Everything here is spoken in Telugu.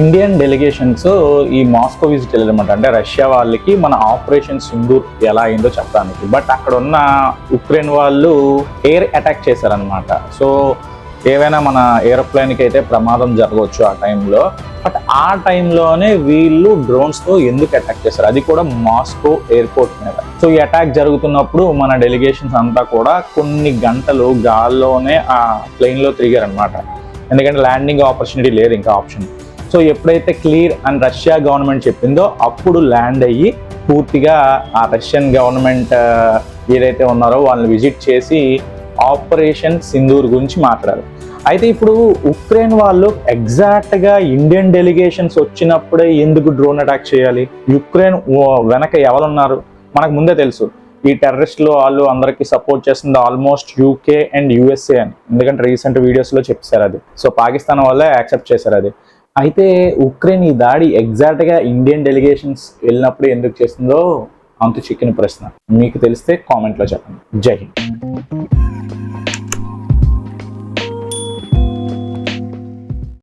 ఇండియన్ డెలిగేషన్స్ ఈ మాస్కో విజిట్ వెళ్ళారన్నమాట. అంటే రష్యా వాళ్ళకి మన ఆపరేషన్ సింధూర్ ఎలా అయిందో చెప్పడానికి. బట్ అక్కడ ఉన్న ఉక్రెయిన్ వాళ్ళు ఎయిర్ అటాక్ చేశారనమాట సో ఏవైనా మన ఏరోప్లేన్కి అయితే ప్రమాదం జరగవచ్చు ఆ టైంలో బట్ ఆ టైంలోనే వీళ్ళు డ్రోన్స్తో ఎందుకు అటాక్ చేశారు? అది కూడా మాస్కో ఎయిర్పోర్ట్ మీద. సో ఈ అటాక్ జరుగుతున్నప్పుడు మన డెలిగేషన్స్ అంతా కూడా కొన్ని గంటలు గాల్లోనే ఆ ప్లెయిన్లో తిరిగారనమాట ఎందుకంటే ల్యాండింగ్ ఆపర్చునిటీ లేదు ఇంకా ఆప్షన్ సో ఎప్పుడైతే క్లియర్ అండ్ రష్యా గవర్నమెంట్ చెప్పిందో అప్పుడు ల్యాండ్ అయ్యి పూర్తిగా ఆ రష్యన్ గవర్నమెంట్ ఏదైతే ఉన్నారో వాళ్ళని విజిట్ చేసి ఆపరేషన్ సింధూర్ గురించి మాట్లాడారు. అయితే ఇప్పుడు ఉక్రెయిన్ వాళ్ళు ఎగ్జాక్ట్గా ఇండియన్ డెలిగేషన్స్ వచ్చినప్పుడే ఎందుకు డ్రోన్ అటాక్ చేయాలి? యుక్రెయిన్ వెనక ఎవరున్నారు? మనకు ముందే తెలుసు. ఈ టెర్రరిస్టులు వాళ్ళు అందరికి సపోర్ట్ చేస్తుంది ఆల్మోస్ట్ యూకే అండ్ యుఎస్ఏ అని. ఎందుకంటే రీసెంట్ వీడియోస్లో చెప్పేశారు చెప్పారు అది. సో పాకిస్తాన్ వాళ్ళే యాక్సెప్ట్ చేశారు అది. అయితే ఉక్రెయిన్ ఈ దాడి ఎగ్జాక్ట్గా ఇండియన్ డెలిగేషన్స్ వెళ్ళినప్పుడు ఎందుకు చేస్తుందో అంతు చిక్కిన ప్రశ్న. మీకు తెలిస్తే కామెంట్లో చెప్పండి. జై హింద్.